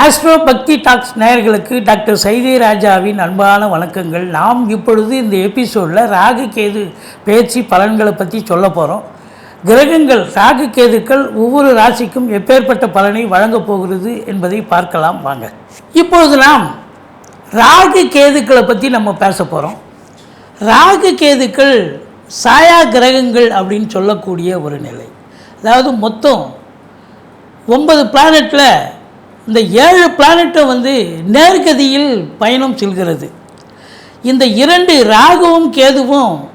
Astro பக்தி tax நேயர்களுக்கு doctor Saidai ராஜாவின் அன்பான வணக்கங்கள். நாம் இப்பொழுது இந்த எபிசோடில் ராகு கேது பேச்சு பலன்களை பற்றி சொல்ல போகிறோம் கிரகங்கள் ராகு கேதுக்கள் ஒவ்வொரு ராசிக்கும் எப்பேற்பட்ட பலனை வழங்கப் போகிறது என்பதை பார்க்கலாம் வாங்க. இப்பொழுது நாம் ராகு கேதுக்களை பற்றி நம்ம பேச போகிறோம் ராகு கேதுக்கள் சாயா கிரகங்கள் அப்படின்னு சொல்லக்கூடிய ஒரு நிலை. அதாவது மொத்தம் ஒன்பது பிளானட்டில் இந்த ஏழு பிளானட்டும் வந்து நேர்கதியில் பயணம் செல்கிறது. இந்த இரண்டு ராகுவும் கேதுவும்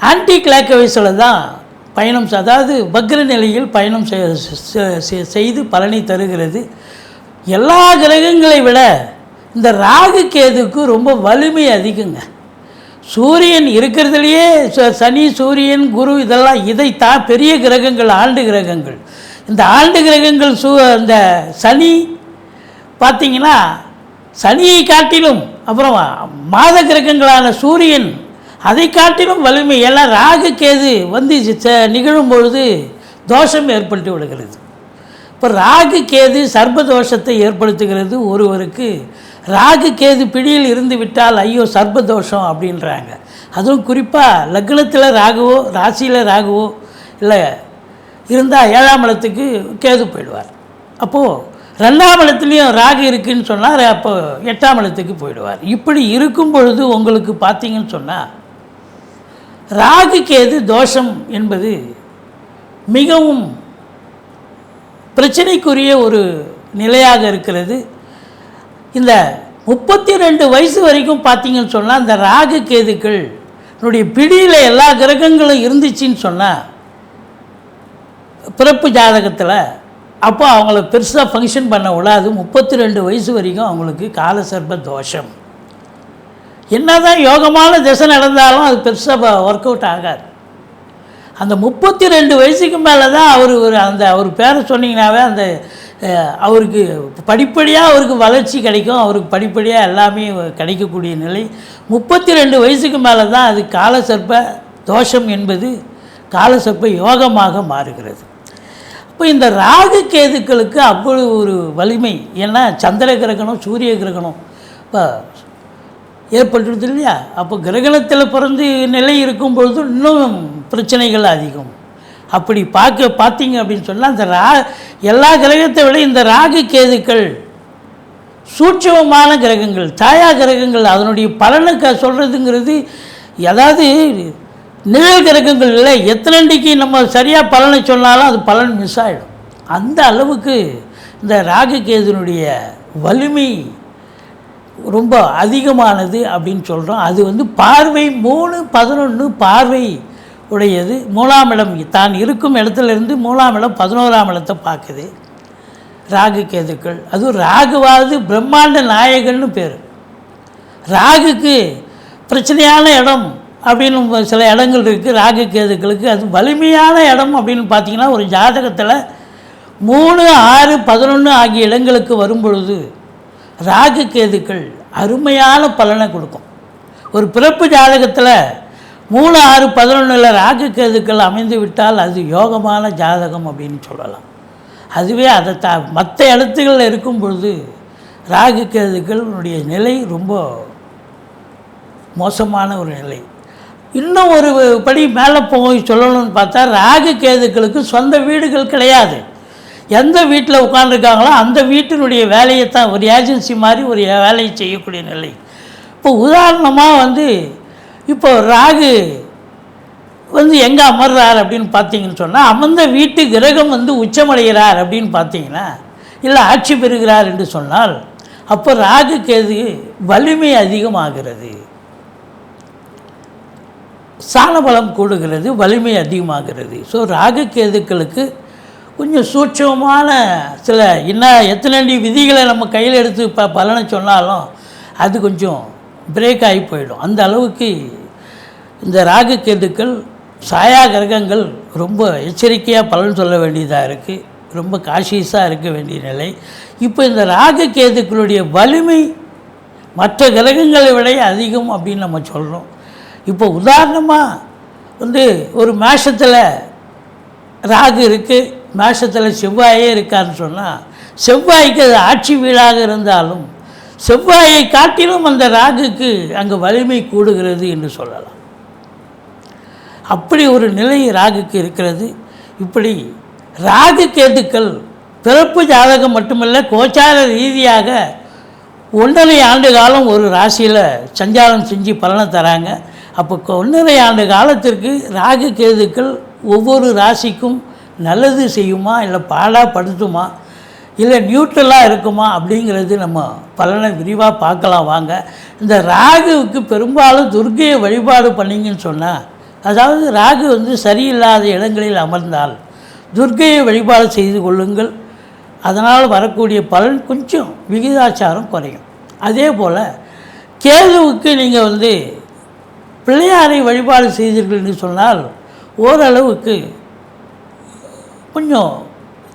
ஆன்டி கிளாக் வயசில் தான் பயணம் அதாவது வக்ர நிலையில் பயணம் செ- செய்து பலனை தருகிறது. எல்லா கிரகங்களை விட இந்த ராகு கேதுக்கு ரொம்ப வலிமை அதிகங்க. சூரியன் இருக்கிறதுலையே சனி சூரியன் குரு இதெல்லாம் இதைத்தான் பெரிய கிரகங்கள் ஆண்டு கிரகங்கள். இந்த ஆண்டு கிரகங்கள் சூ இந்த சனி பார்த்தீங்கன்னா சனியை காட்டிலும் அப்புறம் மாத கிரகங்களான சூரியன் அதை காட்டிலும் வலிமை எல்லாம் ராகு கேது வந்து ச- நிகழும் பொழுது தோஷம் ஏற்பட்டு விடுகிறது. இப்போ ராகு கேது சர்ப்பதோஷத்தை ஏற்படுத்துகிறது ஒருவருக்கு. ராகு கேது பிடியில் இருந்து விட்டால் ஐயோ சர்ப்பதோஷம் அப்படின்றாங்க. அதுவும் குறிப்பாக லக்னத்தில் ராகுவோ ராசியில் ராகுவோ இல்லை இருந்தால் ஏழாம் இடத்துக்கு கேது போயிடுவார். அப்போது ரெண்டாம் இடத்துலையும் ராகு இருக்குன்னு சொன்னால் அப்போ எட்டாம் இடத்துக்கு போயிடுவார். இப்படி இருக்கும் பொழுது உங்களுக்கு பார்த்தீங்கன்னு சொன்னால் ராகு கேது தோஷம் என்பது மிகவும் பிரச்சனைக்குரிய ஒரு நிலையாக இருக்கிறது. இந்த முப்பத்தி ரெண்டு வயசு வரைக்கும் பார்த்தீங்கன்னு சொன்னால் இந்த ராகு கேதுக்கள் என்னுடைய பிடியில் எல்லா கிரகங்களும் இருந்துச்சுன்னு சொன்னால் பிறப்பு ஜாதகத்தில் அப்போ அவங்கள பெருசாக ஃபங்க்ஷன் பண்ண விடாது முப்பத்தி ரெண்டு வயசு வரைக்கும் அவங்களுக்கு காலசர்ப தோஷம். என்னதான் யோகமான திசை நடந்தாலும் அது பெருசாக ஒர்க் அவுட் ஆகாது. அந்த முப்பத்தி ரெண்டு வயசுக்கு மேலே தான் அவர் ஒரு அந்த அவர் பேரை சொன்னீங்கன்னாவே அந்த அவருக்கு படிப்படியாக அவருக்கு வளர்ச்சி கிடைக்கும். அவருக்கு படிப்படியாக எல்லாமே கிடைக்கக்கூடிய நிலை. முப்பத்தி ரெண்டு வயசுக்கு மேலே தான் அது காலசர்ப்ப தோஷம் என்பது காலசர்ப்ப யோகமாக மாறுகிறது. இப்போ இந்த ராகு கேதுக்களுக்கு அவ்வளவு ஒரு வலிமை. ஏன்னா சந்திர கிரகணம் சூரிய கிரகணம். இப்போ ஏற்பட்டுருது இல்லையா? அப்போ கிரகணத்தில் பிறந்து நிலை இருக்கும் பொழுது இன்னும் பிரச்சனைகள் அதிகம். அப்படி பார்க்க பார்த்தீங்க அப்படின்னு சொன்னால் அந்த ரா எல்லா கிரகத்தை விட இந்த ராகு கேதுக்கள் சூட்சமமான கிரகங்கள் தாயா கிரகங்கள் அதனுடைய பலனுக்கு சொல்கிறதுங்கிறது அதாவது நிழல் கிரகங்கள் இல்லை. எத்தனைக்கு நம்ம சரியாக பலனை சொன்னாலும் அது பலன் மிஸ் ஆகிடும் அந்த அளவுக்கு இந்த ராகு கேதுனுடைய வலிமை ரொம்ப அதிகமானது அப்படின்னு சொல்கிறோம் அது வந்து பார்வை மூணு பதினொன்று பார்வை உடையது. மூணாம் இடம் தான் இருக்கும் இடத்துல இருந்து மூணாம் இடம் பதினோராம் இடத்தை பார்க்குது. ராகு கேதுக்கள் அதுவும் ராகுவாவது பிரம்மாண்ட நாயகன்னு பேர். ராகுக்கு பிரச்சனையான இடம் அப்படின்னு சில இடங்கள் இருக்குது ராகு கேதுக்களுக்கு அது வலிமையான இடம் அப்படின்னு பார்த்தீங்கன்னா ஒரு ஜாதகத்தில் மூணு ஆறு பதினொன்று ஆகிய இடங்களுக்கு வரும்பொழுது ராகு கேதுக்கள் அருமையான பலனை கொடுக்கும். ஒரு பிறப்பு ஜாதகத்தில் மூணு ஆறு பதினொன்றில் ராகு கேதுக்கள் அமைந்து விட்டால் அது யோகமான ஜாதகம் அப்படின்னு சொல்லலாம். அதுவே அதை த மற்ற இடத்துகளில் இருக்கும் பொழுது ராகு கேதுக்களுடைய நிலை ரொம்ப மோசமான ஒரு நிலை. இன்னும் ஒரு படி மேலே போய் சொல்லணும்னு பார்த்தா ராகு கேதுக்களுக்கு சொந்த வீடுகள் கிடையாது. எந்த வீட்டில் உட்காந்துருக்காங்களோ அந்த வீட்டினுடைய வேலையை தான் ஒரு ஏஜென்சி மாதிரி ஒரு வேலையை செய்யக்கூடிய நிலை. இப்போ உதாரணமாக வந்து இப்போ ராகு வந்து எங்கே அமர்றார் அப்படின்னு பார்த்தீங்கன்னு சொன்னால் அமர்ந்த வீட்டு கிரகம் வந்து உச்சமடைகிறார் அப்படின்னு பார்த்தீங்கன்னா இல்லை ஆட்சி பெறுகிறார் என்று சொன்னால் அப்போ ராகு கேது வலிமை அதிகமாகிறது. சாலபலம் கூடுகிறது வலிமை அதிகமாகிறது. ஸோ ராகு கேதுக்களுக்கு கொஞ்சம் சூட்சமான சில என்ன எத்தனை விதிகளை நம்ம கையில் எடுத்து ப பலனை சொன்னாலும் அது கொஞ்சம் பிரேக் ஆகி போயிடும். அந்த அளவுக்கு இந்த ராகு கேதுக்கள் சாயா கிரகங்கள் ரொம்ப எச்சரிக்கையாக பலன் சொல்ல வேண்டியதாக இருக்குது ரொம்ப காஷியஸாக இருக்க வேண்டிய நிலை. இப்போ இந்த ராகு கேதுக்களுடைய வலிமை மற்ற கிரகங்களை விட அதிகம் அப்படின்னு நம்ம சொல்கிறோம் இப்போ உதாரணமாக வந்து ஒரு மேஷத்தில் ராகு இருக்குது மேஷத்தில் செவ்வாயே இருக்கான்னு சொன்னால் செவ்வாய்க்கு அது ஆட்சி வீடாக இருந்தாலும் செவ்வாயை காட்டிலும் அந்த ராகுக்கு அங்கே வலிமை கூடுகிறது என்று சொல்லலாம். அப்படி ஒரு நிலை ராகுக்கு இருக்கிறது. இப்படி ராகு கேதுக்கள் பிறப்பு ஜாதகம் மட்டுமல்ல கோச்சார ரீதியாக ஒன்றரை ஆண்டு காலம் ஒரு ராசியில் சஞ்சாரம் செஞ்சு பலனை தராங்க. அப்போ ஒன்றரை ஆண்டு காலத்திற்கு ராகு கேதுக்கள் ஒவ்வொரு ராசிக்கும் நல்லது செய்யுமா இல்லை பாடாப்படுத்துமா இல்லை நியூட்ரலாக இருக்குமா அப்படிங்கிறது நம்ம பலனை விரிவாக பார்க்கலாம் வாங்க. இந்த ராகுவுக்கு பெரும்பாலும் துர்க்கையை வழிபாடு பண்ணீங்கன்னு சொன்னால் அதாவது ராகு வந்து சரியில்லாத இடங்களில் அமர்ந்தால் துர்க்கையை வழிபாடு செய்து கொள்ளுங்கள். அதனால் வரக்கூடிய பலன் கொஞ்சம் விகிதாச்சாரம் குறையும். அதே போல் கேதுவுக்கு நீங்கள் வந்து பிள்ளையாரை வழிபாடு செய்தீர்கள் என்று சொன்னால் ஓரளவுக்கு கொஞ்சம்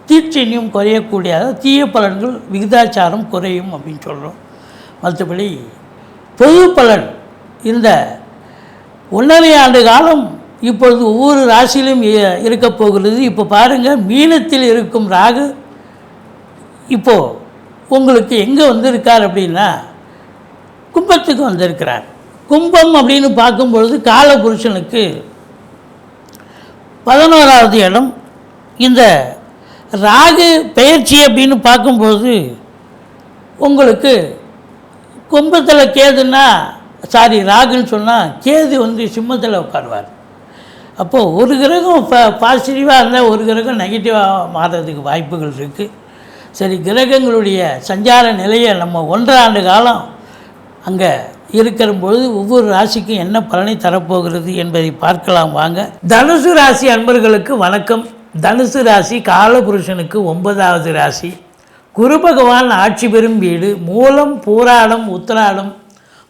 தீட்சண்யம் குறையக்கூடிய தீய பலன்கள் விகிதாச்சாரம் குறையும் அப்படின்னு சொல்கிறோம் மற்றபடி பொது பலன் இந்த ஒன்றரை ஆண்டு காலம் இப்பொழுது ஒவ்வொரு ராசியிலும் இ- இருக்கப் போகிறது. இப்போ பாருங்கள் மீனத்தில் இருக்கும் ராகு இப்போது உங்களுக்கு எங்கே வந்திருக்கார் அப்படின்னா கும்பத்துக்கு வந்திருக்கிறார். கும்பம் அப்படின்னு பார்க்கும்பொழுது காலபுருஷனுக்கு பதினோராவது இடம். இந்த ராகு பெயர்ச்சி அப்படின்னு பார்க்கும்போது உங்களுக்கு கும்பத்தில் கேதுன்னா சாரி ராகுன்னு சொன்னால் கேது வந்து சிம்மத்தில் உட்காருவார். அப்போது ஒரு கிரகம் ப பாசிட்டிவாக இருந்தால் ஒரு கிரகம் நெகட்டிவாக மாறுறதுக்கு வாய்ப்புகள் இருக்குது சரி கிரகங்களுடைய சஞ்சார நிலையை நம்ம ஒன்றரை ஆண்டு காலம் அங்கே இருக்கிற பொழுது ஒவ்வொரு ராசிக்கும் என்ன பலனை தரப்போகிறது என்பதை பார்க்கலாம் வாங்க. தனுசு ராசி அன்பர்களுக்கு வணக்கம். தனுசு ராசி காலபுருஷனுக்கு ஒன்பதாவது ராசி. குரு பகவான் ஆட்சி பெறும் வீடு மூலம் பூராடம் உத்திராடம்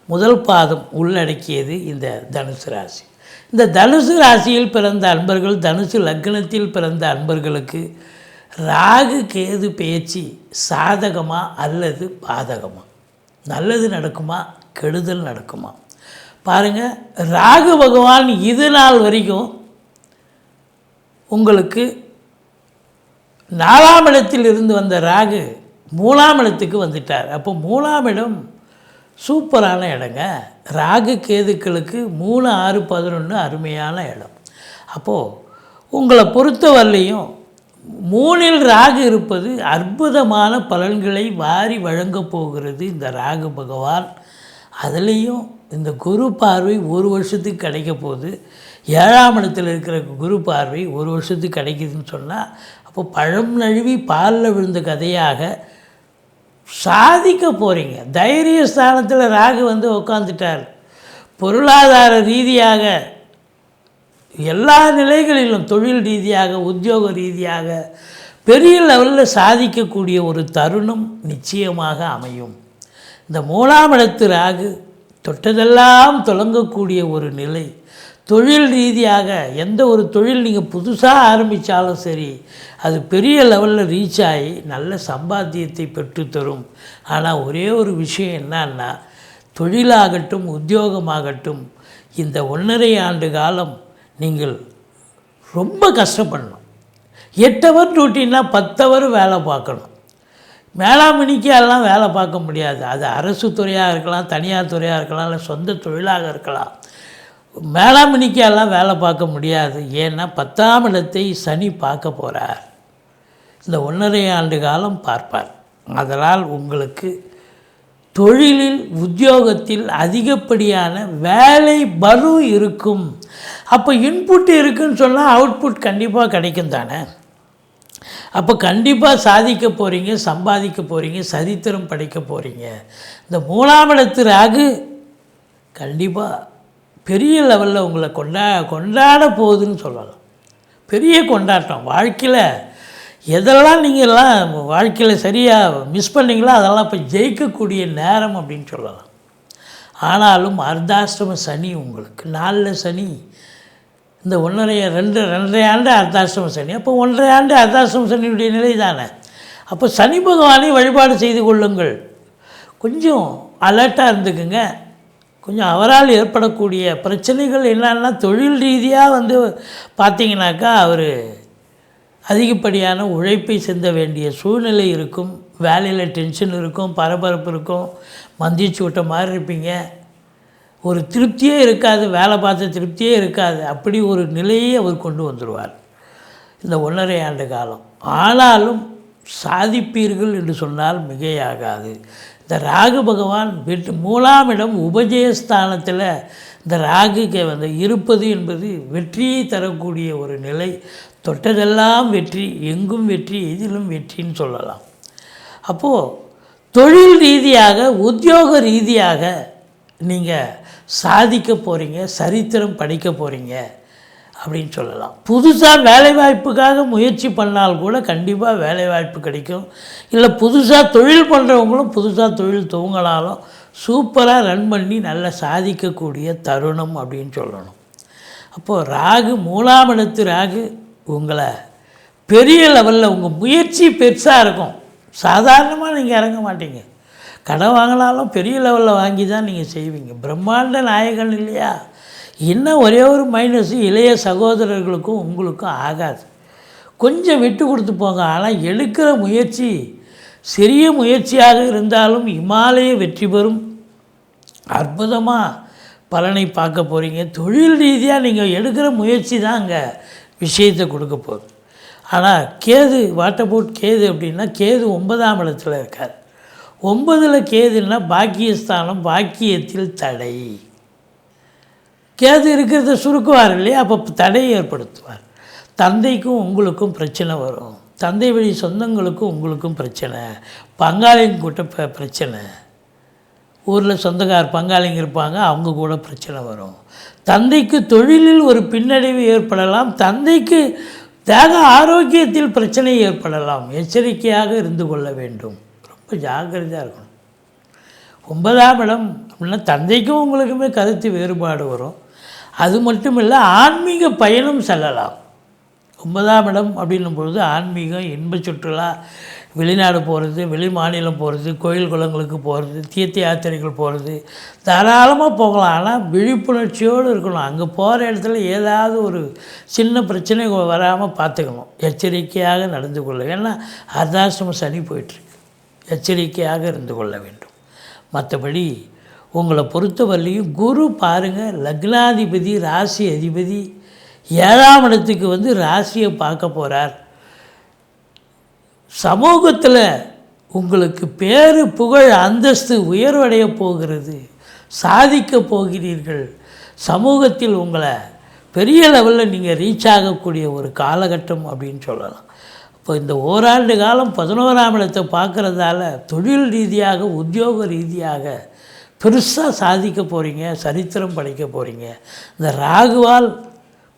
முதல் பாதம் உள்ளடக்கியது இந்த தனுசு ராசி. இந்த தனுசு ராசியில் பிறந்த அன்பர்கள் தனுசு லக்னத்தில் பிறந்த அன்பர்களுக்கு ராகு கேது பேச்சு சாதகமா அல்லது பாதகமாக நல்லது நடக்குமா? கெடுதல் நடக்குமா? பாருங்கள் ராகு பகவான் இது நாள் வரைக்கும் உங்களுக்கு நாலாம் இடத்தில் இருந்து வந்த ராகு மூலாம் இடத்துக்கு வந்துட்டார். அப்போ மூலாம் இடம் சூப்பரான இடங்க. ராகு கேதுக்களுக்கு மூணு ஆறு பதினொன்று அருமையான இடம். அப்போது உங்களை பொறுத்தவரையிலையும் மூணில் ராகு இருப்பது அற்புதமான பலன்களை வாரி வழங்கப் போகிறது இந்த ராகு பகவான். அதுலேயும் இந்த குரு பார்வை ஒரு வருஷத்துக்கு கிடைக்க போகுது. ஏழாம் இடத்தில் இருக்கிற குரு பார்வை ஒரு வருஷத்துக்கு கிடைக்குதுன்னு சொன்னால் அப்போ பழம் நழுவி பாலில் விழுந்த கதையாக சாதிக்க போகிறீங்க தைரிய ஸ்தானத்தில் ராகு வந்து உட்காந்துட்டார் பொருளாதார ரீதியாக எல்லா நிலைகளிலும் தொழில் ரீதியாக உத்தியோக ரீதியாக பெரிய லெவலில் சாதிக்கக்கூடிய ஒரு தருணம் நிச்சயமாக அமையும். இந்த மூணாம் இடத்து ராகு தொட்டதெல்லாம் தொடங்கக்கூடிய ஒரு நிலை. தொழில் ரீதியாக எந்த ஒரு தொழில் நீங்கள் புதுசாக ஆரம்பித்தாலும் சரி அது பெரிய லெவலில் ரீச் ஆகி நல்ல சம்பாத்தியத்தை பெற்றுத்தரும் ஆனால் ஒரே ஒரு விஷயம் என்னன்னா தொழிலாகட்டும் உத்தியோகமாகட்டும் இந்த ஒன்றரை ஆண்டு காலம் நீங்கள் ரொம்ப கஷ்டப்படணும். எட்டு ஹவர் டியூட்டின்னா பத்து ஹவர் வேலை பார்க்கணும். வேளாண்மணிக்கு எல்லாம் வேலை பார்க்க முடியாது. அது அரசு துறையாக இருக்கலாம் தனியார் துறையாக இருக்கலாம் இல்லை சொந்த தொழிலாக இருக்கலாம். மேலாமணிக்கு எல்லாம் வேலை பார்க்க முடியாது. ஏன்னா பத்தாம் இடத்தை சனி பார்க்க போகிறார் இந்த ஒன்றரை ஆண்டு காலம் பார்ப்பார். அதனால் உங்களுக்கு தொழிலில் உத்தியோகத்தில் அதிகப்படியான வேலை பலு இருக்கும். அப்போ இன்புட் இருக்குன்னு சொன்னால் அவுட்புட் கண்டிப்பாக கிடைக்கும் தானே? அப்போ கண்டிப்பாக சாதிக்க போகிறீங்க சம்பாதிக்க போகிறீங்க சரித்திரம் படைக்க போகிறீங்க இந்த மூணாம் இடத்து ராகு கண்டிப்பாக பெரிய லெவலில் உங்களை கொண்டா கொண்டாட போகுதுன்னு சொல்லலாம். பெரிய கொண்டாட்டம். வாழ்க்கையில் எதெல்லாம் நீங்கள்லாம் வாழ்க்கையில் சரியாக மிஸ் பண்ணீங்களோ அதெல்லாம் இப்போ ஜெயிக்கக்கூடிய நேரம் அப்படின்னு சொல்லலாம். ஆனாலும் அர்த்தாஷ்டம சனி உங்களுக்கு. நாலில் சனி. இந்த ஒன்றரை ரெண்டு ரெண்டரை ஆண்டு அர்த்தாசிரம சனி. அப்போ ஒன்றரை ஆண்டு அர்த்தாசிரம சனியுடைய நிலை தானே? அப்போ சனி பகவானை வழிபாடு செய்து கொள்ளுங்கள். கொஞ்சம் அலர்ட்டாக இருந்துக்குங்க. கொஞ்சம் அவரால் ஏற்படக்கூடிய பிரச்சனைகள் என்னன்னா தொழில் ரீதியாக வந்து பார்த்தீங்கன்னாக்கா அவர் அதிகப்படியான உழைப்பை செந்த வேண்டிய சூழ்நிலை இருக்கும். வேலையில் டென்ஷன் இருக்கும் பரபரப்பு இருக்கும். மந்திச்சு விட்ட மாதிரி இருப்பீங்க. ஒரு திருப்தியே இருக்காது வேலை பார்த்த திருப்தியே இருக்காது. அப்படி ஒரு நிலையை அவர் கொண்டு வந்துடுவார். இந்த ஒன்றரை ஆண்டு காலம். ஆனாலும் சாதிப்பீர்கள் என்று சொன்னால் மிகையாகாது. இந்த ராகு பகவான் வீட்டு மூலாம் இடம் உபஜயஸ்தானத்தில் இந்த ராகுக்கு வந்து இருப்பது என்பது வெற்றியை தரக்கூடிய ஒரு நிலை. தொட்டதெல்லாம் வெற்றி எங்கும் வெற்றி எதிலும் வெற்றின்னு சொல்லலாம். அப்போது தொழில் ரீதியாக உத்தியோக ரீதியாக நீங்கள் சாதிக்க போகிறீங்க சரித்திரம் படிக்க போகிறீங்க அப்படின்னு சொல்லலாம். புதுசாக வேலைவாய்ப்புக்காக முயற்சி பண்ணால் கூட கண்டிப்பாக வேலைவாய்ப்பு கிடைக்கும். இல்லை புதுசாக தொழில் பண்ணுறவங்களும் புதுசாக தொழில் துவங்கினாலும் சூப்பராக ரன் பண்ணி நல்லா சாதிக்கக்கூடிய தருணம் அப்படின்னு சொல்லணும். அப்போது ராகு மூலாம் இடத்து ராகு உங்களை பெரிய லெவலில் உங்கள் முயற்சி பெருசாக இருக்கும். சாதாரணமாக நீங்கள் இறங்க மாட்டீங்க. கடன் வாங்கினாலும் பெரிய லெவலில் வாங்கி தான் நீங்கள் செய்வீங்க. பிரம்மாண்ட நாயகன் இல்லையா? இன்னும் ஒரே ஒரு மைனஸ் இளைய சகோதரர்களுக்கும் உங்களுக்கும் ஆகாது. கொஞ்சம் விட்டு கொடுத்து போங்க. ஆனால் எடுக்கிற முயற்சி சிறிய முயற்சியாக இருந்தாலும் இமாலய வெற்றி பெறும். அற்புதமாக பலனை பார்க்க போகிறீங்க தொழில் ரீதியாக நீங்கள் எடுக்கிற முயற்சி தான் அங்கே விஷயத்தை கொடுக்க போகுது. ஆனால் கேது வாட்டபோட் கேது அப்படின்னா கேது ஒன்பதாம் இடத்துல இருக்கார். ஒன்பதில் கேதுன்னா பாக்கியஸ்தானம் பாக்கியத்தில் தடை. கேது இருக்கிறத சுருக்குவார் இல்லையா? அப்போ தடை ஏற்படுத்துவார். தந்தைக்கும் உங்களுக்கும் பிரச்சனை வரும். தந்தை வழி சொந்தங்களுக்கும் உங்களுக்கும் பிரச்சனை. பங்காளிங்க கூட்ட பிரச்சனை. ஊரில் சொந்தக்கார் பங்காளிங்க இருப்பாங்க அவங்க கூட பிரச்சனை வரும். தந்தைக்கு தொழிலில் ஒரு பின்னடைவு ஏற்படலாம். தந்தைக்கு தேக ஆரோக்கியத்தில் பிரச்சனை ஏற்படலாம். எச்சரிக்கையாக இருந்து கொள்ள வேண்டும். ரொம்ப ஜாக்கிரதையாக இருக்கணும். ஒன்பதாம் இடம் அப்படின்னா தந்தைக்கும் உங்களுக்குமே கருத்து வேறுபாடு வரும். அது மட்டும் இல்லை ஆன்மீக பயணம் செல்லலாம். ஒன்பதாம் இடம் அப்படின்னும் பொழுது ஆன்மீகம் இன்ப சுற்றுலா வெளிநாடு போகிறது வெளி மாநிலம் போகிறது கோயில் குளங்களுக்கு போகிறது தீர்த்த யாத்திரைகள் போகிறது தாராளமாக போகலாம். ஆனால் விழிப்புணர்ச்சியோடு இருக்கணும். அங்கே போகிற இடத்துல ஏதாவது ஒரு சின்ன பிரச்சனை வராமல் பார்த்துக்கணும். எச்சரிக்கையாக நடந்து கொள்ள. ஏன்னா அர்த்தாசிரமம் சனி போயிட்டுருக்கு எச்சரிக்கையாக இருந்து கொள்ள வேண்டும். மற்றபடி உங்களை பொறுத்தவரையிலையும் குரு பாருங்கள் லக்னாதிபதி ராசி அதிபதி ஏழாம் இடத்துக்கு வந்து ராசியை பார்க்க போகிறார் சமூகத்தில் உங்களுக்கு பேரு புகழ் அந்தஸ்து உயர்வடைய போகிறது. சாதிக்க போகிறீர்கள். சமூகத்தில் உங்களை பெரிய லெவலில் நீங்கள் ரீச் ஆகக்கூடிய ஒரு காலகட்டம் அப்படின்னு சொல்லலாம். இப்போ இந்த ஓராண்டு காலம் பதினோராம் இடத்தை பார்க்குறதால தொழில் ரீதியாக உத்தியோக ரீதியாக பெருசாக சாதிக்க போகிறீங்க சரித்திரம் படைக்க போகிறீங்க இந்த ராகுவால்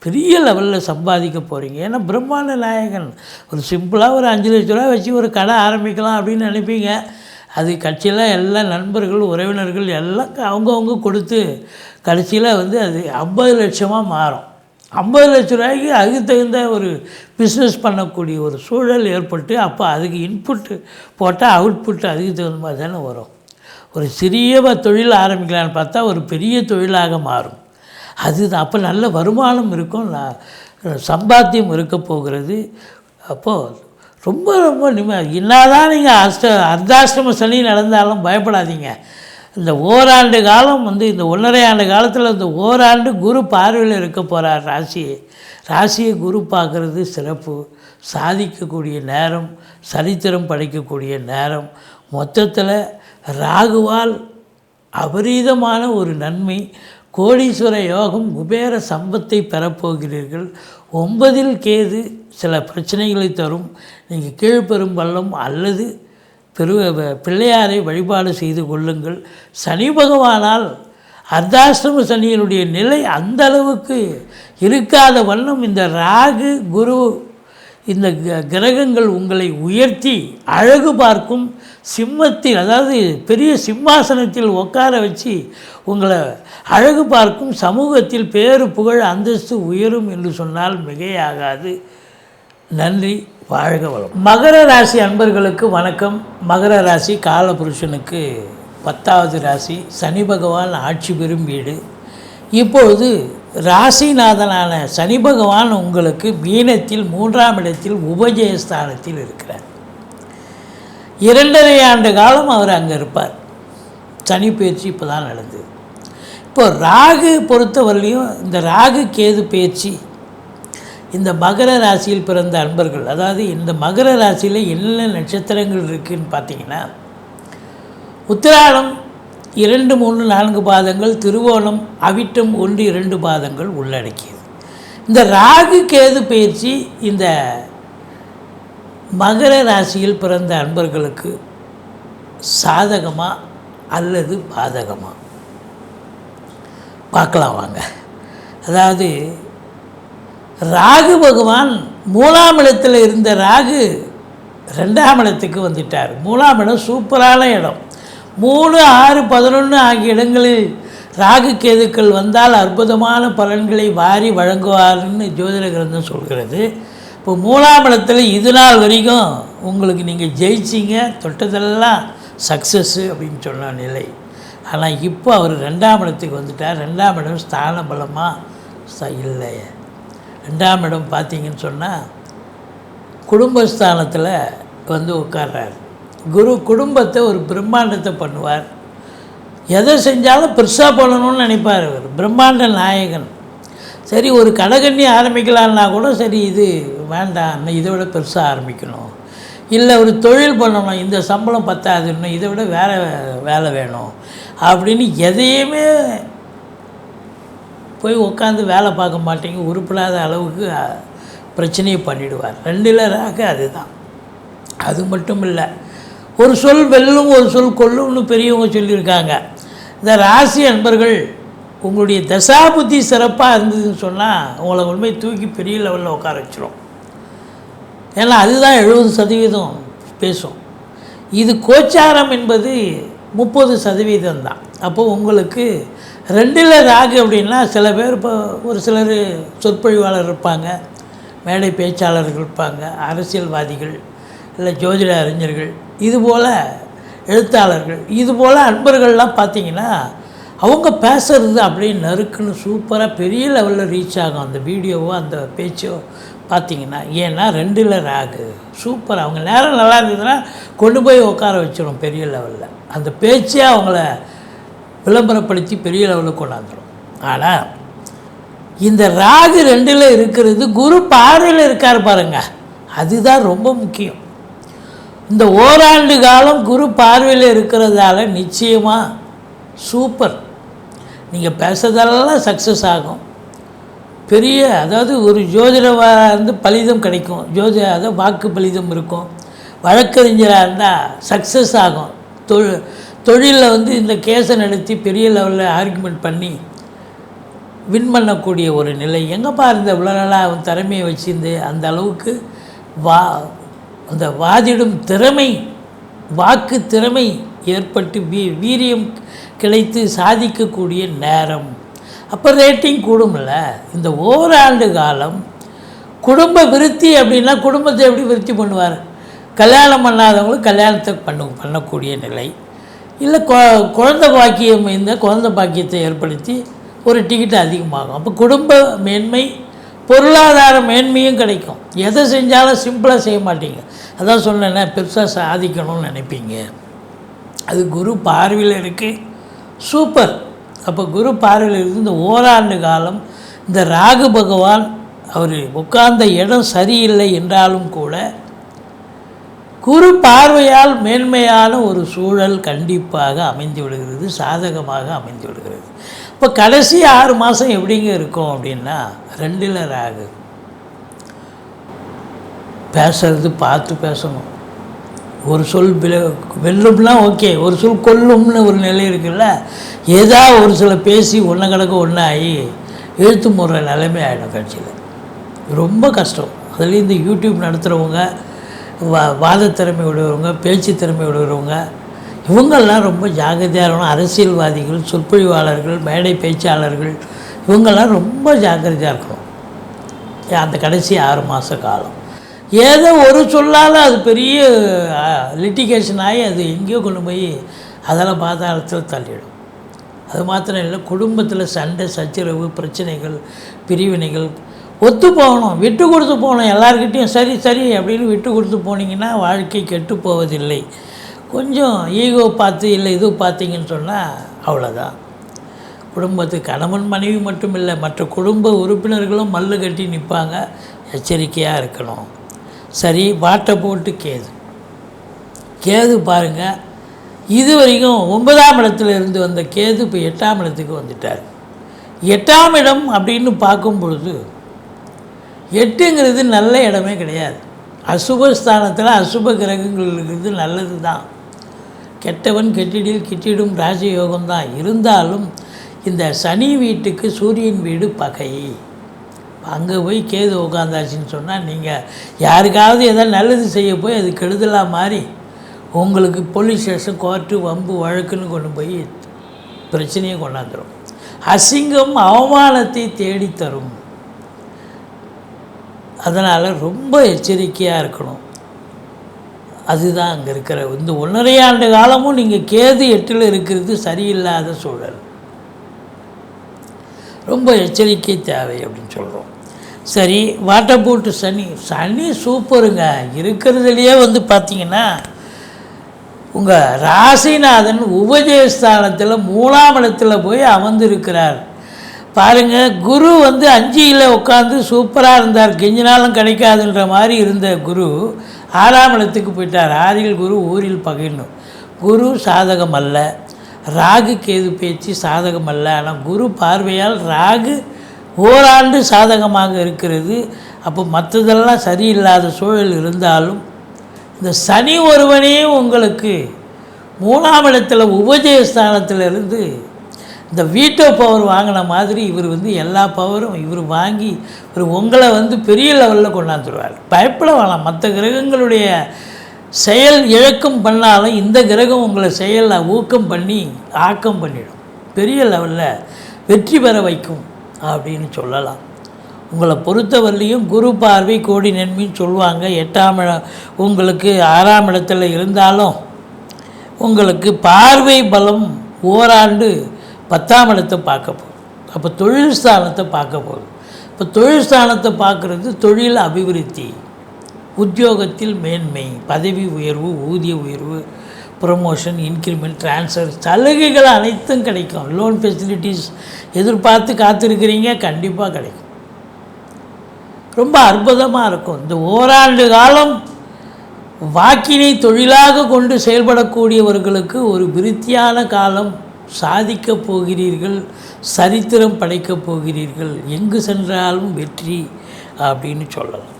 பெரிய லெவலில் சம்பாதிக்க போகிறீங்க ஏன்னா பிரம்மாண்ட நாயகன். ஒரு சிம்பிளாக ஒரு அஞ்சு லட்ச ரூபா வச்சு ஒரு கடை ஆரம்பிக்கலாம் அப்படின்னு நினைப்பீங்க. அது கட்சியில் எல்லா நண்பர்கள் உறவினர்கள் எல்லாம் அவங்கவுங்க கொடுத்து கடைசியில் வந்து அது ஐம்பது லட்சமாக மாறும். ஐம்பது லட்ச ரூபாய்க்கு அதுக்கு தகுந்த ஒரு பிஸ்னஸ் பண்ணக்கூடிய ஒரு சூழல் ஏற்பட்டு அப்போ அதுக்கு இன்புட்டு போட்டால் அவுட்புட் அதுக்கு தகுந்த மாதிரி தானே வரும். ஒரு சிறிய தொழில் ஆரம்பிக்கலான்னு பார்த்தா ஒரு பெரிய தொழிலாக மாறும். அது அப்போ நல்ல வருமானம் இருக்கும் சம்பாத்தியம் இருக்க போகிறது. அப்போது ரொம்ப ரொம்ப நிம்ம என்னதான் நீங்கள் அஷ்ட அர்த்தாஷ்டம சனி நடந்தாலும் பயப்படாதீங்க. இந்த ஓராண்டு காலம் வந்து இந்த ஒன்றரை ஆண்டு காலத்தில் இந்த ஓராண்டு குரு பார்வையில் இருக்க போகிறார் ராசியை ராசியை குரு பார்க்குறது சிறப்பு. சாதிக்கக்கூடிய நேரம் சரித்திரம் படைக்கக்கூடிய நேரம். மொத்தத்தில் ராகுவால் அபரீதமான ஒரு நன்மை. கோடீஸ்வர யோகம் குபேர சம்பத்தை பெறப்போகிறீர்கள். ஒன்பதில் கேது சில பிரச்சனைகளை தரும். நீங்கள் கீழ்பெரும் பள்ளம் அல்லது பெரு பிள்ளையாரை வழிபாடு செய்து கொள்ளுங்கள். சனி பகவானால் அர்த்தாஷ்டம சனியினுடைய நிலை அந்த அளவுக்கு இருக்காத வண்ணம் இந்த ராகு குரு இந்த க- கிரகங்கள் உங்களை உயர்த்தி அழகு பார்க்கும் சிம்மத்தில் அதாவது பெரிய சிம்மாசனத்தில் உட்கார வச்சு உங்களை அழகு பார்க்கும் சமூகத்தில் பேரு புகழ் அந்தஸ்து உயரும் என்று சொன்னால் மிகையாகாது. நன்றி. வாழ்க வளம் மகர ராசி அன்பர்களுக்கு வணக்கம். மகர ராசி காலபுருஷனுக்கு பத்தாவது ராசி. சனி பகவான் ஆட்சி பெறும் வீடு. இப்பொழுது ராசிநாதனான சனி பகவான் உங்களுக்கு மீனத்தில் மூன்றாம் இடத்தில் உபஜயஸ்தானத்தில் இருக்கிறார். இரண்டரை ஆண்டு காலம் அவர் அங்கே இருப்பார். சனி பயிற்சி இப்போ தான் நடந்தது. இப்போ ராகு பொறுத்தவரையிலையும் இந்த ராகு கேது பயிற்சி இந்த மகர ராசியில் பிறந்த அன்பர்கள் அதாவது இந்த மகர ராசியில் என்னென்ன நட்சத்திரங்கள் இருக்குதுன்னு பார்த்தீங்கன்னா உத்திராடம் இரண்டு மூணு நான்கு பாதங்கள் திருவோணம் அவிட்டம் ஒன்று இரண்டு பாதங்கள் உள்ளடக்கியது. இந்த ராகு கேது பயிற்சி இந்த மகர ராசியில் பிறந்த அன்பர்களுக்கு சாதகமா அல்லது பாதகமாக பார்க்கலாம் வாங்க. அதாவது ராகு பகவான் மூலாம் இடத்தில் இருந்த ராகு ரெண்டாம் இடத்துக்கு வந்துட்டார். மூலாம் இடம் சூப்பரான இடம். மூணு ஆறு பதினொன்று ஆகிய இடங்களில் ராகு கேதுக்கள் வந்தால் அற்புதமான பலன்களை வாரி வழங்குவார்னு ஜோதிட கிரந்தம் சொல்கிறது. இப்போ மூலாம் இடத்துல இது நாள் வரைக்கும் உங்களுக்கு நீங்கள் ஜெயிச்சிங்க தொட்டதெல்லாம் சக்ஸஸ்ஸு அப்படின்னு சொன்ன நிலை. ஆனால் இப்போ அவர் ரெண்டாம் இடத்துக்கு வந்துட்டார். ரெண்டாம் இடம் ஸ்தான பலமாக இல்லை. ரெண்டாம் இடம் பார்த்தீங்கன்னு சொன்னால் குடும்பஸ்தானத்தில் வந்து உட்கார்றாரு. குரு குடும்பத்தை ஒரு பிரம்மாண்டத்தை பண்ணுவார். எதை செஞ்சாலும் பெருசாக பண்ணணும்னு நினைப்பார் அவர். பிரம்மாண்ட நாயகன். சரி ஒரு கடகண்ணி ஆரம்பிக்கலான்னா கூட சரி இது வேண்டாம் இன்னும் இதை விட பெருசாக ஆரம்பிக்கணும். இல்லை ஒரு தொழில் பண்ணணும் இந்த சம்பளம் பத்தாது இன்னும் இதை விட வேறு வேலை வேணும். அப்படின்னு எதையுமே போய் உட்காந்து வேலை பார்க்க மாட்டேங்க உருப்பிடாத அளவுக்கு பிரச்சனையை பண்ணிடுவார். ரெண்டில் ராக அதுதான். அது மட்டும் இல்லை ஒரு சொல் வெல்லும் ஒரு சொல் கொல்லும்னு பெரியவங்க சொல்லியிருக்காங்க. இந்த ராசி அன்பர்கள் உங்களுடைய தசாபுத்தி சிறப்பாக இருந்ததுன்னு சொன்னால் உங்களை உண்மை தூக்கி பெரிய லெவலில் உட்கார வச்சிடும் ஏன்னா அதுதான் எழுபது சதவீதம் பேசும். இது கோச்சாரம் என்பது முப்பது சதவீதம் தான் அப்போது உங்களுக்கு ரெண்டில் ராகு அப்படின்னா சில பேர் இப்போ ஒரு சிலர் சொற்பொழிவாளர் இருப்பாங்க மேடை பேச்சாளர்கள் இருப்பாங்க அரசியல்வாதிகள் இல்லை ஜோதிட அறிஞர்கள். இதுபோல் எழுத்தாளர்கள். இதுபோல் அன்பர்கள்லாம் பார்த்தீங்கன்னா அவங்க பேசுறது அப்படியே நறுக்குன்னு சூப்பராக பெரிய லெவலில் ரீச் ஆகும் அந்த வீடியோவோ அந்த பேச்சோ பார்த்தீங்கன்னா. ஏன்னா ரெண்டில் ராகு சூப்பர் அவங்க நேரம் நல்லா இருந்ததுன்னா கொண்டு போய் உட்கார வச்சிடும் பெரிய லெவலில் அந்த பேச்சே அவங்கள விளம்பரப்படுத்தி பெரிய லெவலில் கொண்டாந்துடும் ஆனால் இந்த ராகு ரெண்டில் இருக்கிறது குரு பார்வையில் இருக்கார் பாருங்க. அதுதான் ரொம்ப முக்கியம். இந்த ஓராண்டு காலம் குரு பார்வையில் இருக்கிறதால நிச்சயமாக சூப்பர். நீங்கள் பேசுறதெல்லாம் சக்ஸஸ் ஆகும். பெரிய அதாவது ஒரு ஜோதிட இருந்து பலிதம் கிடைக்கும். ஜோதிட அதாவது வாக்கு பலிதம் இருக்கும். வழக்கறிஞராக இருந்தால் சக்ஸஸ் ஆகும். தொழில் தொழிலில் வந்து இந்த கேஸை நடத்தி பெரிய லெவலில் ஆர்குமெண்ட் பண்ணி வின் பண்ணக்கூடிய ஒரு நிலை. எங்கேப்பா இருந்த இவ்வளோ நாளாக அவன் திறமையை வச்சிருந்து அந்த அளவுக்கு வா அந்த வாதிடும் திறமை வாக்கு திறமை ஏற்பட்டு வீ வீரியம் கிடைத்து சாதிக்கக்கூடிய நேரம். அப்போ ரேட்டிங் கூடும்ல. இந்த ஓராண்டு காலம் குடும்ப விருத்தி அப்படின்னா குடும்பத்தை எப்படி விருத்தி பண்ணுவார்? கல்யாணம் பண்ணாதவங்களும் கல்யாணத்தை பண்ண பண்ணக்கூடிய நிலை. இல்லை கொ குழந்த பாக்கியம் இந்த குழந்த பாக்கியத்தை ஏற்படுத்தி ஒரு டிக்கெட் அதிகமாகும். அப்போ குடும்ப மேன்மை பொருளாதார மேன்மையும் கிடைக்கும். எதை செஞ்சாலும் சிம்பிளாக செய்ய மாட்டீங்க. அதான் சொன்னேன்னே பெருசாக சாதிக்கணும்னு நினைப்பீங்க. அது குரு பார்வையில் இருக்குது சூப்பர் அப்போ குரு பார்வையில் இருந்து இந்த ஓராண்டு காலம் இந்த ராகு பகவான் அவர் உட்கார்ந்த இடம் சரியில்லை என்றாலும் கூட குரு பார்வையால் மேன்மையான ஒரு சூழல் கண்டிப்பாக அமைந்து விடுகிறது சாதகமாக அமைந்து விடுகிறது. இப்போ கடைசி ஆறு மாதம் எப்படிங்க இருக்கும் அப்படின்னா ரெண்டில் ராகு. பேசுறது பார்த்து பேசணும். ஒரு சொல் வில வெல்லும்னா ஓகே ஒரு சொல் கொல்லும்னு ஒரு நிலை இருக்குல்ல ஏதா ஒரு சில பேசி ஒன்றை கணக்கு ஒன்றாகி எழுத்து முறை நிலைமை ஆகிடும் கட்சியில். ரொம்ப கஷ்டம். அதுலேயும் இந்த யூடியூப் நடத்துகிறவங்க வா வாத திறமை உடையவங்க பேச்சு திறமை உடையவங்க இவங்கெல்லாம் ரொம்ப ஜாக்கிரதையாக இருக்கணும். அரசியல்வாதிகள் சொற்பொழிவாளர்கள் மேடை பேச்சாளர்கள் இவங்கெல்லாம் ரொம்ப ஜாக்கிரதையாக இருக்கணும். அந்த கடைசி ஆறு மாத காலம். ஏதோ ஒரு சொல்லால் அது பெரிய லிட்டிகேஷன் ஆகி அது எங்கேயோ கொண்டு போய் அதெல்லாம் பாதாளத்தில் தள்ளிடும். அது மாத்திரம் இல்லை குடும்பத்தில் சண்டை சச்சரவு பிரச்சனைகள் பிரிவினைகள் ஒத்து போகணும் விட்டு கொடுத்து போகணும் எல்லாருக்கிட்டேயும் சரி சரி அப்படின்னு விட்டு கொடுத்து போனீங்கன்னா வாழ்க்கை கெட்டு போவதில்லை. கொஞ்சம் ஈகோ பார்த்து இல்லை இது பார்த்தீங்கன்னு சொன்னால் அவ்வளோதான் குடும்பத்து கணவன் மனைவி மட்டும் இல்லை மற்ற குடும்ப உறுப்பினர்களும் மல்லு கட்டி நிற்பாங்க எச்சரிக்கையாக இருக்கணும். சரி வாட்டை போட்டு கேது. கேது பாருங்கள் இது வரைக்கும் ஒன்பதாம் இடத்துல இருந்து வந்த கேது இப்போ எட்டாம் இடத்துக்கு வந்துட்டார். எட்டாம் இடம் அப்படின்னு பார்க்கும் பொழுது எட்டுங்கிறது நல்ல இடமே கிடையாது. அசுபஸ்தானத்தில் அசுப கிரகங்கள் இருக்கிறது நல்லது தான் கெட்டவன் கெட்டிடில் கிட்டிடும் ராஜயோகம் தான் இருந்தாலும் இந்த சனி வீட்டுக்கு சூரியன் வீடு பகை. அங்கே போய் கேது உட்காந்தாச்சுன்னு சொன்னால் நீங்கள் யாருக்காவது எதாவது நல்லது செய்ய போய் அது கெடுதலாக மாறி உங்களுக்கு போலீஸ் ஸ்டேஷன் கோர்ட்டு வம்பு வழக்குன்னு கொண்டு போய் பிரச்சனையை கொண்டாந்துடும் அசிங்கம் அவமானத்தை தேடித்தரும். அதனால் ரொம்ப எச்சரிக்கையாக இருக்கணும். அதுதான் அங்கே இருக்கிற இந்த ஒன்றரை ஆண்டு காலமும் நீங்கள் கேது எட்டில் இருக்கிறது சரியில்லாத சூழல். ரொம்ப எச்சரிக்கை தேவை அப்படின்னு சொல்கிறோம் சரி வாட்டர் போட்டு சனி சனி சூப்பருங்க. இருக்கிறதுலையே வந்து பார்த்தீங்கன்னா உங்கள் ராசிநாதன் உபஜயஸ்தானத்தில் மூணாம் இடத்துல போய் அமர்ந்திருக்கிறார். பாருங்கள் குரு வந்து அஞ்சியில் உட்காந்து சூப்பராக இருந்தார் கெஞ்சினாலும் கிடைக்காதுன்ற மாதிரி இருந்த குரு ஆறாம் இடத்துக்கு போயிட்டார். ஆறில் குரு ஊரில் பகிரணும் குரு சாதகம் அல்ல. ராகு கேது பேச்சு சாதகம் அல்ல. ஆனால் குரு பார்வையால் ராகு ஓராண்டு சாதகமாக இருக்கிறது. அப்போ மற்றதெல்லாம் சரியில்லாத சூழல் இருந்தாலும் இந்த சனி ஒருவனே உங்களுக்கு மூணாம் இடத்துல உபஜயஸ்தானத்தில் இருந்து இந்த வீட்டோ பவர் வாங்கின மாதிரி இவர் வந்து எல்லா பவரும் இவர் வாங்கி இவர் உங்களை வந்து பெரிய லெவலில் கொண்டாந்துருவார். பயப்பட வேணாம். மற்ற கிரகங்களுடைய செயல் இழக்கம் பண்ணாலும் இந்த கிரகம் உங்களை செயலில் ஊக்கம் பண்ணி ஆக்கம் பண்ணிடும். பெரிய லெவலில் வெற்றி பெற வைக்கும் அப்படின்னு சொல்லலாம். உங்களை பொறுத்தவரையிலையும் குரு பார்வை கோடி நன்மைன்னு சொல்லுவாங்க. எட்டாம் இடம் உங்களுக்கு ஆறாம் இடத்துல இருந்தாலும் உங்களுக்கு பார்வை பலம் ஓராண்டு பத்தாம் இடத்தை பார்க்க போகுது. அப்போ தொழில் ஸ்தானத்தை பார்க்க போகுது. இப்போ தொழில் ஸ்தானத்தை பார்க்குறது தொழில் அபிவிருத்தி உத்தியோகத்தில் மேன்மை பதவி உயர்வு ஊதிய உயர்வு ப்ரொமோஷன் இன்க்ரிமெண்ட் ட்ரான்ஸ்ஃபர் சலுகைகள் அனைத்தும் கிடைக்கும். லோன் ஃபெசிலிட்டிஸ் எதிர்பார்த்து காத்திருக்கிறீங்க கண்டிப்பாக கிடைக்கும். ரொம்ப அற்புதமாக இருக்கும். இந்த ஓராண்டு காலம் வாக்கினை தொழிலாக கொண்டு செயல்படக்கூடியவர்களுக்கு ஒரு விருத்தியான காலம் சாதிக்கப் போகிறீர்கள் சரித்திரம் படைக்கப் போகிறீர்கள் எங்கு சென்றாலும் வெற்றி அப்படின்னு சொல்லலாம்.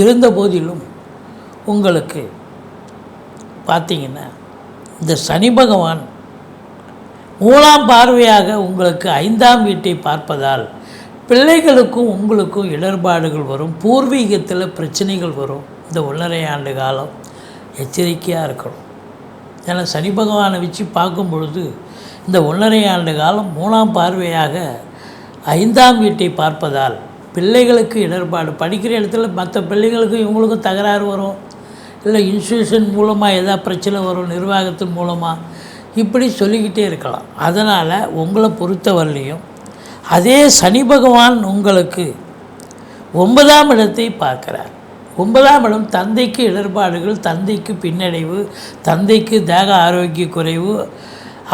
இருந்த போதிலும் உங்களுக்கு பார்த்தீங்கன்னா இந்த சனி பகவான் மூலாம் பார்வையாக உங்களுக்கு ஐந்தாம் வீட்டை பார்ப்பதால் பிள்ளைகளுக்கும் உங்களுக்கும் இடர்பாடுகள் வரும் பூர்வீகத்தில் பிரச்சனைகள் வரும். இந்த ஒன்றரை ஆண்டு காலம் எச்சரிக்கையாக இருக்கணும். ஏன்னா சனி பகவானை வச்சு பார்க்கும் பொழுது இந்த ஒன்றரை ஆண்டு காலம் மூணாம் பார்வையாக ஐந்தாம் வீட்டை பார்ப்பதால் பிள்ளைகளுக்கு இடர்பாடு. படிக்கிற இடத்துல மற்ற பிள்ளைகளுக்கும் இவங்களுக்கும் தகராறு வரும். இல்லை இன்ஸ்டியூஷன் மூலமாக எதாவது பிரச்சனை வரும் நிர்வாகத்தின் மூலமாக இப்படி சொல்லிக்கிட்டே இருக்கலாம். அதனால் உங்களை பொறுத்தவரையிலையும் அதே சனி பகவான் உங்களுக்கு ஒன்பதாம் இடத்தை பார்க்குறார். ஒன்பதாம் இடம் தந்தைக்கு இடர்பாடுகள் தந்தைக்கு பின்னடைவு தந்தைக்கு தேக ஆரோக்கிய குறைவு.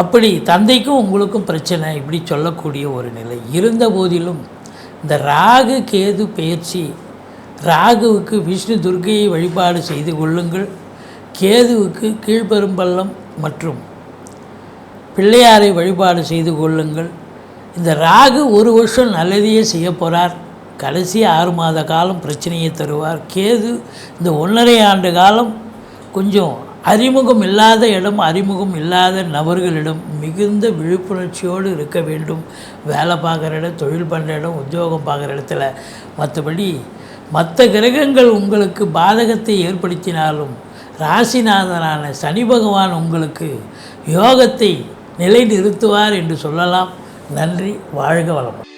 அப்படி தந்தைக்கும் உங்களுக்கும் பிரச்சனை இப்படி சொல்லக்கூடிய ஒரு நிலை. இருந்த போதிலும் இந்த ராகு கேது பயிற்சி ராகுவுக்கு விஷ்ணு துர்க்கையை வழிபாடு செய்து கொள்ளுங்கள். கேதுவுக்கு கீழ்பெரும்பள்ளம் மற்றும் பிள்ளையாரை வழிபாடு செய்து கொள்ளுங்கள். இந்த ராகு ஒரு வருஷம் நல்லதையே செய்ய போகிறார் கடைசி ஆறு மாத காலம் பிரச்சனையை தருவார். கேது இந்த ஒன்றரை ஆண்டு காலம் கொஞ்சம் அறிமுகம் இல்லாத இடம் அறிமுகம் இல்லாத நபர்களிடம் மிகுந்த விழிப்புணர்ச்சியோடு இருக்க வேண்டும். வேலை பார்க்குற இடம் தொழில் பண்ணுற இடம் உத்தியோகம் பார்க்குற இடத்துல. மற்றபடி மற்ற கிரகங்கள் உங்களுக்கு பாதகத்தை ஏற்படுத்தினாலும் ராசிநாதனான சனி பகவான் உங்களுக்கு யோகத்தை நிலைநிறுத்துவார் என்று சொல்லலாம். நன்றி வாழ்க வளமுடன்.